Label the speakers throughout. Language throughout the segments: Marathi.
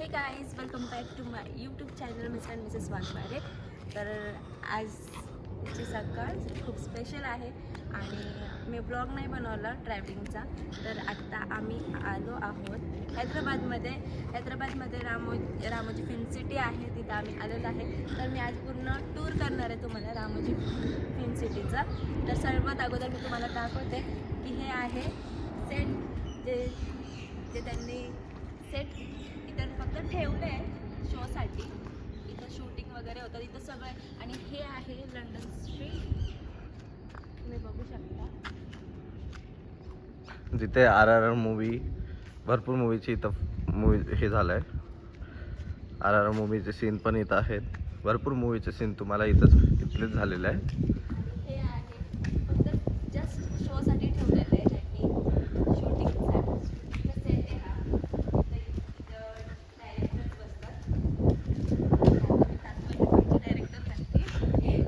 Speaker 1: Hey guys welcome back to my YouTube channel mister and Mrs Waghmare तर आजची सकाळ खूप स्पेशल आहे आणि मी ब्लॉग नाही बनवला ट्रॅव्हलिंगचा तर आत्ता आम्ही आलो आहोत हैदराबादमध्ये. हैदराबादमध्ये रामो रामोजी फिल्म सिटी आहे तिथं आम्ही आलेलो आहे. तर मी आज पूर्ण टूर करणार आहे तुम्हाला रामोजी फिल्म सिटीचा तर सर्वात अगोदर मी तुम्हाला दाखवते की हे आहे सेट जे जे त्यांनी सेट ठेवलं शोसाठी. इथं शूटिंग वगैरे होतं इथं सगळं. आणि हे आहे लंडन स्ट्रीट तुम्ही बघू शकता.
Speaker 2: जिथे आर आर आर मूवी भरपूर मूवीची इथं मूवी हे झालं आहे आर आर आर मूवीचे सीन पण इथं आहेत. भरपूर मूवीचे सीन तुम्हाला इथंच इथलेच झालेले
Speaker 1: हे आहे. फक्त जस्ट शोसाठी ठेवलेलं आहे त्यांनी शूटिंगचा सेट आहे हा इथं डायरेक्टर्स बसतात डायरेक्टर सांगते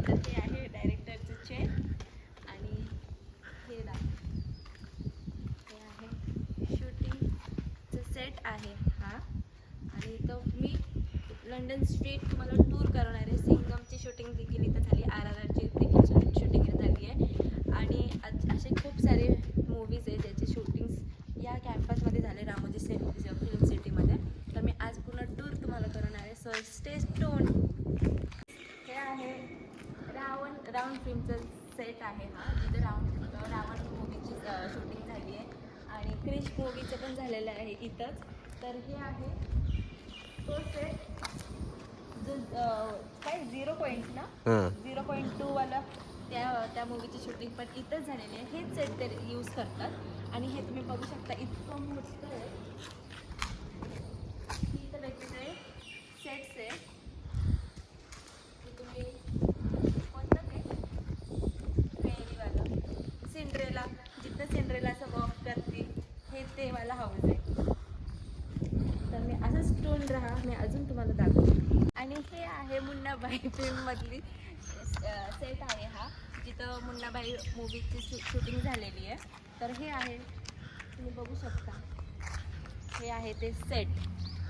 Speaker 1: तर हे आहे डायरेक्टरचं चेअर आणि हे दा- हे आहे शूटिंगचं सेट आहे हा. आणि तो मी लंडन स्ट्रीट तुम्हाला टूर करणार आहे. सिंगमची शूटिंग देखील इथं झाली. आर आर आरची देखील शूटिंग इथं झाली आहे. आणि आज असे खूप सारे मूवीज आहे ज्याचे शूटिंग्स या कॅम्पसमध्ये झाले. रामोजी से फिल्म सिटीमध्ये तर मी आज पूर्ण टूर तुम्हाला करणार आहे. सो स्टे स्टोन हे आहे रावण रावण फिल्मचं सेट आहे हा. जिथे रावण रावण मूवीची शूटिंग झाली आहे. आणि क्रिश मूवीचं पण झालेलं आहे इथंच. तर हे आहे. तो सेट जो काय झिरो पॉईंट ना. झिरो पॉईंट टूवाला त्या त्या मूवीची शूटिंग पण इथंच झालेली आहे. हेच सेट ते यूज करतात. आणि हे तुम्ही बघू शकता इतकं मोठं आहे. इथं वेगवेगळे सेट्स आहे हे तुम्ही कोणतं ते फेरीवालं सिंड्रेला जिथं सिंड्रेलाचं वॉक करते हे ते मला हाऊस आहे तर मी असंच स्टोन राहा मी अजून तुम्हाला दाखवते. आणि हे आहे मुन्नाबाई फिल्ममधली सेट आहे हा. जिथं मुन्नाबाई मूवीची शू शूटिंग झालेली आहे. तर हे आहे तुम्ही बघू शकता. हे आहे ते सेट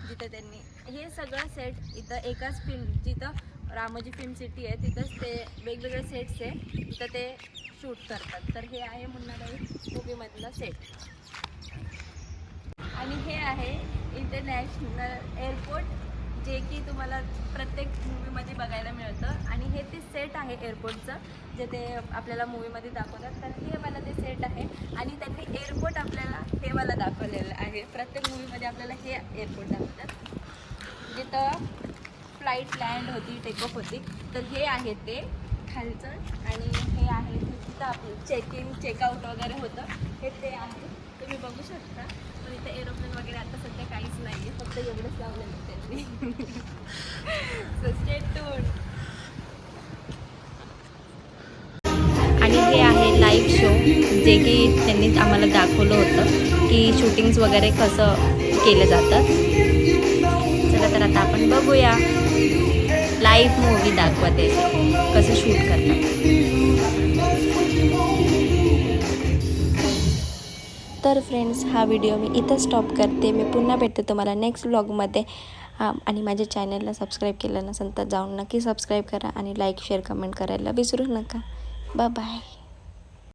Speaker 1: जिथं त्यांनी हे सगळं सेट इथं एकाच फिल्म जिथं रामोजी फिल्म सिटी आहे तिथंच ते वेगवेगळे सेट्स आहे तिथं ते शूट करतात. तर हे आहे मुन्नाबाई मूवीमधलं सेट आणि हे आहे इंटरनॅशनल एअरपोर्ट जे की तुम्हाला प्रत्येक मूवीमध्ये बघायला मिळतं. आणि हे ते सेट आहे एअरपोर्टचं जे ते आपल्याला मूवीमध्ये दाखवतात. तर हे मला ते सेट आहे. आणि त्यांनी एअरपोर्ट आपल्याला हे मला दाखवलेलं आहे. प्रत्येक मूवीमध्ये आपल्याला हे एअरपोर्ट दाखवतात. जिथं फ्लाईट लँड होती टेकऑफ होती. तर हे आहे ते खालचं. आणि हे आहे तिथं आपलं चेक इन चेकआउट वगैरे होतं. हे ते आहे. तुम्ही बघू शकता. पण इथे एरोप्लेन वगैरे आता सध्या काहीच नाही आहे फक्त एवढंच लावलेलं त्यांनी. सो स्टे टून आणि हे आहे लाईव्ह शो जे की त्यांनी आम्हाला दाखवलं होतं की शूटिंग्स वगैरे कसं केलं जातं चला तर आता आपण बघूया. लाईव्ह मूवी दाखवते. कसं शूट करतात.
Speaker 3: तर फ्रेंड्स हा व्हिडिओ मी इथं स्टॉप करते. मी पुन्हा भेटते तुम्हाला नेक्स्ट व्लॉगमध्ये हां आणि माझ्या चॅनलला सबस्क्राईब केलं नसेल तर जाऊन नक्की सबस्क्राईब करा आणि लाईक शेअर कमेंट करायला विसरू नका. Bye bye